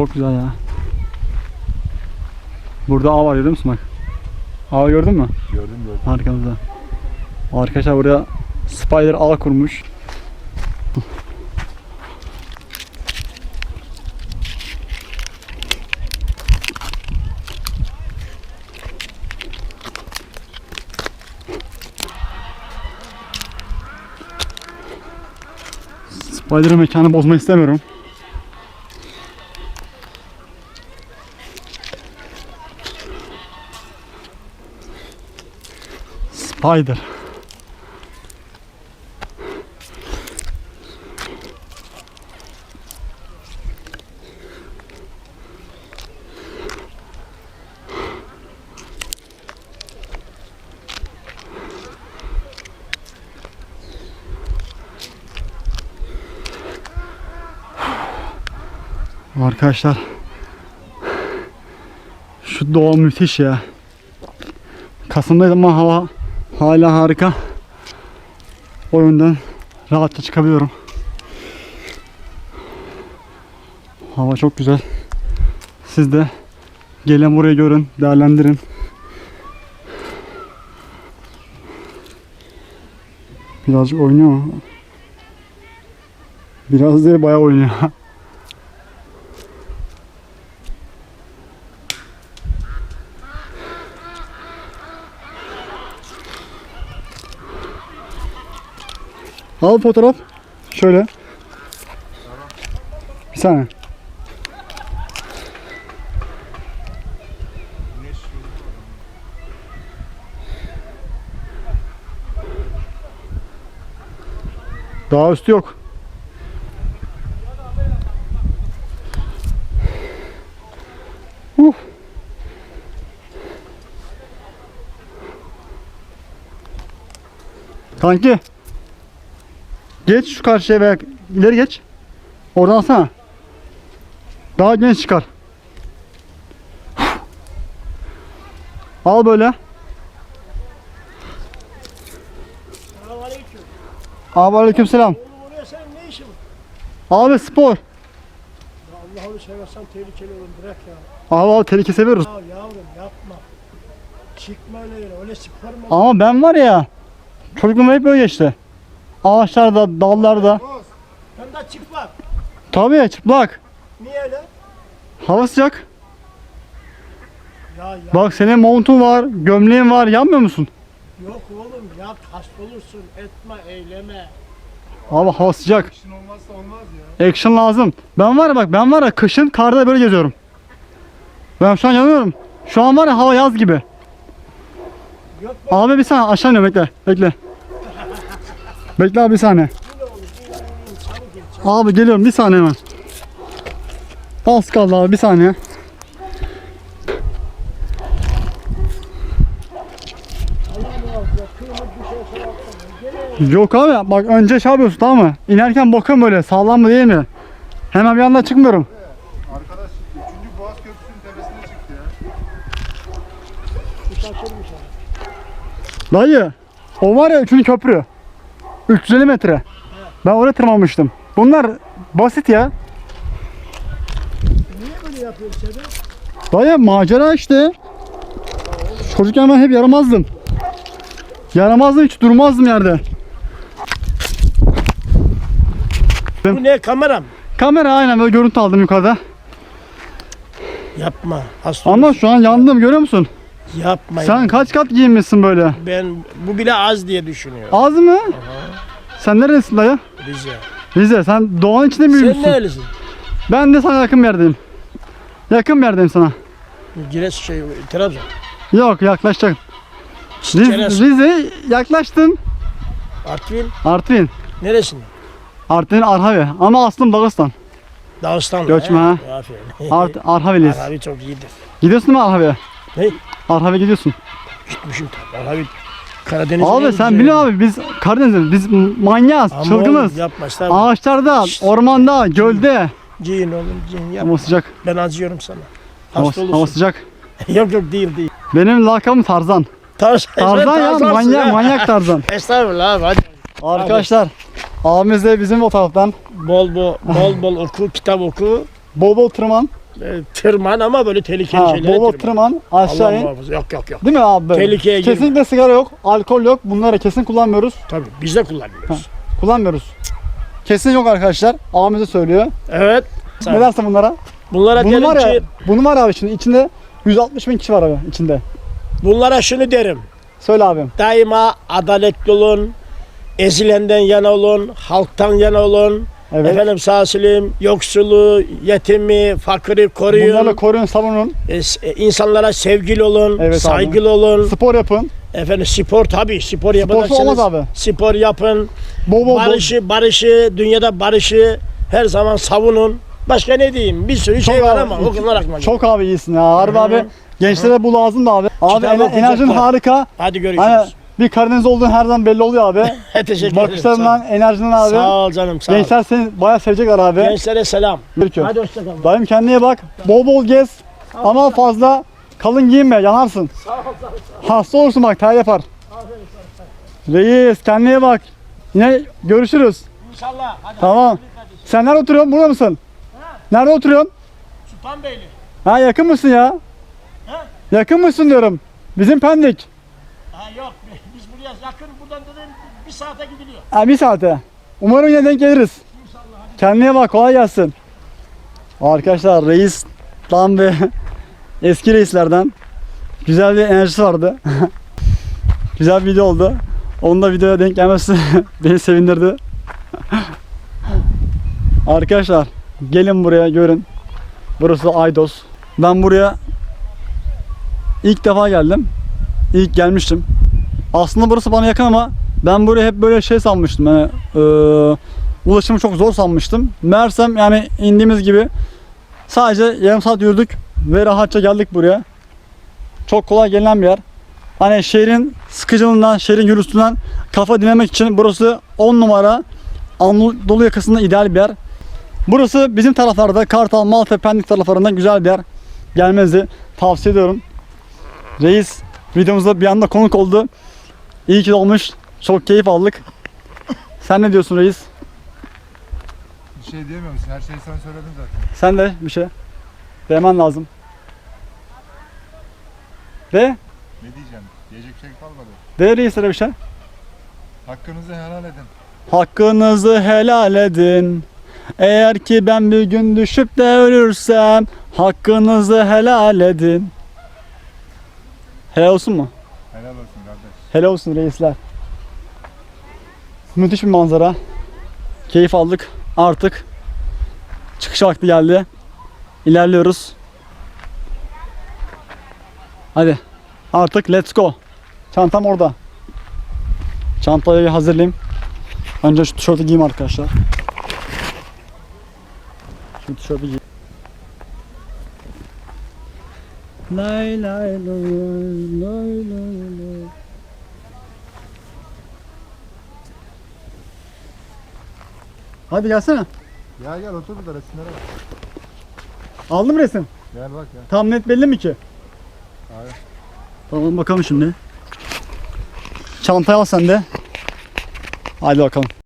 çok güzel ya. Burada ağ var görüyor musun bak? Ağ gördün mü? Gördüm gördüm. Arkamızda. Arkadaşlar buraya spider ağ kurmuş. Spider'ın mekanı bozmak istemiyorum. Spider. Arkadaşlar şu doğa müthiş ya. Kasım'daydım ama hava hala harika. O yönden rahatça çıkabiliyorum. Hava çok güzel. Siz de gelin burayı görün, değerlendirin. Birazcık oynuyor mu? Biraz değil bayağı oynuyor. Al fotoğraf. Şöyle. Bir saniye. Daha üstü yok. Uh. Kanki. Geç şu karşıya veya ileri geç. Oradan alsana. Daha genç çıkar. Al böyle. Selamünaleyküm. Abi aleykümselam. Oğlum oraya senin ne işin var? Abi spor. Ya Allah'ını seversen tehlikeli olur bırak ya. Abi abi tehlike seviyoruz. Ya yavrum yapma. Çıkma öyle. Öyle spor mu? Ama ben var ya. Çocukluğum hep böyle geçti. Ağaçlarda, dallarda. Sen de çıkma. Tabii çıplak. Niye öyle? Hava sıcak. Ya ya. Bak senin montun var, gömleğin var. Yanmıyor musun? Yok oğlum yap hasta olursun. Etme eyleme. Abi hava sıcak. İşin olmazsa olmaz ya. Action lazım. Ben var ya bak ben var ya kışın karda böyle geziyorum. Ben şu an yanıyorum. Şu an var ya hava yaz gibi. Yok. Abi bir saniye aşağı iniyorum bekle. Bekle. Bekle abi bir saniye. Abi geliyorum bir saniye hemen. Az kaldı abi bir saniye. Yok abi bak önce şey yapıyorsun tamam mı? İnerken bakın böyle sağlam mı değil mi? Hemen bir anda çıkmıyorum. Arkadaş 3. Boğaz Köprüsü'nün tepesine çıktı ya. Dayı o var ya üçüncü köprü. 350 metre. Ben oraya tırmanmıştım. Bunlar basit ya. Niye böyle yapıyorsun seni? Dayı macera işte. Çocukken ben hep yaramazdım. Yaramazdım hiç durmazdım yerde. Bu ne kameram? Kamera aynen böyle görüntü aldım yukarıda. Yapma. Hasta Ama şu an yandım görüyor musun? Yapma. Sen kaç kat giyinmişsin böyle? Ben bu bile az diye düşünüyorum. Az mı? Sen neredesin dayı? Rize. Rize sen doğanın içinde mi Sen büyümüşsün? nerelisin? Ben de sana yakın bir yerdeyim. Yakın bir yerdeyim sana. Giresun şey Trabzon. Yok yaklaşacak. Riz. Rize yaklaştın. Artvin. Artvin. Neresin? Artvin Arhavi ama aslım Dağıstan. Dağıstan. Göçme ha. Aferin. Art Arhaviliyiz. Arhavi çok iyidir. Gidiyorsun mu Arhavi'ye? Ne? Arhavi gidiyorsun. Gitmişim tabii. Arhavi Karadeniz. Abi sen biliyor abi biz Karadeniz'de biz manyağız, çılgınız. Yapma estağfurullah. Ağaçlarda, Şşt. ormanda, gölde. Giyin oğlum giyin yap. Ama sıcak. Ben acıyorum sana. Hava, Hasta hava olursun. sıcak. yok yok değil değil. Benim lakabım Tarzan. Tarzan, Tarzan ya Tarzansın manyak manyak Tarzan. Estağfurullah abi hadi. Arkadaşlar abimiz de bizim o taraftan Bol bol bol bol oku, kitap oku. bol bol tırman. E, tırman ama böyle tehlikeli Ha, şeylere bol tırman. Allah aşağı in. muhafaza. Yok yok yok. Değil mi abi? böyle? Tehlikeye girme. Kesinlikle sigara yok, alkol yok. Bunları kesin kullanmıyoruz. Tabii biz de kullanmıyoruz. Kullanmıyoruz. Kesin yok arkadaşlar. Abimiz de söylüyor. Evet. Ne dersin bunlara? Bunlara Bunun derim var ya, ki, bunun var abi şimdi içinde 160 bin kişi var abi içinde. bunlara şunu derim. Söyle abim. Daima adaletli olun. Ezilenden yana olun, halktan yana olun. Evet. Efendim sağ söyleyeyim, yoksulu, yetimi, fakiri koruyun. Bunları koruyun, savunun. E, e, insanlara sevgili olun, Evet abi. saygılı olun. Spor yapın. Efendim spor tabii, spor yapacaksınız. olmaz abi. Spor yapın. Bol bol bol. Barışı, barışı, dünyada barışı her zaman savunun. Başka ne diyeyim? Bir sürü şey Çok var abi, ama o kadar aklıma Çok abi iyisin ya. Harbi Hı hı. abi. Gençlere bu lazım da abi. Abi ener- enerjin harika. Hadi görüşürüz. Hani bir Karadeniz olduğun her zaman belli oluyor abi. Teşekkür ederim. Bakışlarından, enerjinden Sağ ol. abi. Sağ ol canım sağ ol. Gençler seni bayağı sevecekler abi. Gençlere selam. Gerekiyor. Hadi hoşçakalın. Dayım kendine iyi bak. Bol bol gez. Ama fazla kalın giyinme, yanarsın. Sağ ol, sağ ol. Hasta olursun bak, ter yapar. Reis kendine iyi bak. Yine görüşürüz. İnşallah. Hadi. Tamam. Sen nerede oturuyorsun? Burada mısın? Nerede oturuyorsun? Sultanbeyli. Ha yakın mısın ya? Ha? Yakın mısın diyorum. Bizim Pendik. Ha yok yakın buradan dedim bir saate gidiliyor. Ha bir saate. Umarım yine denk geliriz. Kendine bak kolay gelsin. Arkadaşlar reis tam bir eski reislerden. Güzel bir enerjisi vardı. Güzel bir video oldu. Onun da videoya denk gelmesi beni sevindirdi. Arkadaşlar gelin buraya görün. Burası Aydos. Ben buraya ilk defa geldim. İlk gelmiştim. Aslında burası bana yakın ama ben buraya hep böyle şey sanmıştım. Yani, e, ulaşımı çok zor sanmıştım. Meğersem yani indiğimiz gibi sadece yarım saat yürüdük ve rahatça geldik buraya. Çok kolay gelinen bir yer. Hani şehrin sıkıcılığından, şehrin gürültüsünden kafa dinlemek için burası 10 numara Anadolu yakasında ideal bir yer. Burası bizim taraflarda Kartal, Maltepe, Pendik taraflarında güzel bir yer. Gelmenizi tavsiye ediyorum. Reis videomuzda bir anda konuk oldu. İyi ki olmuş. Çok keyif aldık. Sen ne diyorsun reis? Bir şey diyemiyor musun? Her şeyi sen söyledin zaten. Sen de bir şey. Demen lazım. De. Ne diyeceğim? Diyecek şey kalmadı. De reislere bir şey. Hakkınızı helal edin. Hakkınızı helal edin. Eğer ki ben bir gün düşüp de ölürsem hakkınızı helal edin. Helal olsun mu? Helal olsun kardeş. Helal olsun reisler. Müthiş bir manzara. Keyif aldık. Artık çıkış vakti geldi. İlerliyoruz. Hadi. Artık let's go. Çantam orada. Çantayı hazırlayayım. Önce şu tişörtü giyeyim arkadaşlar. Şu tişörtü giyeyim. Lay lay lay lay lay lay. Hadi gelsene. Gel gel otur burada resimlere bak. Aldım resim. Gel bak ya. Tam net belli mi ki? Hayır. Tamam bakalım şimdi. Çantayı al sen de. Hadi bakalım.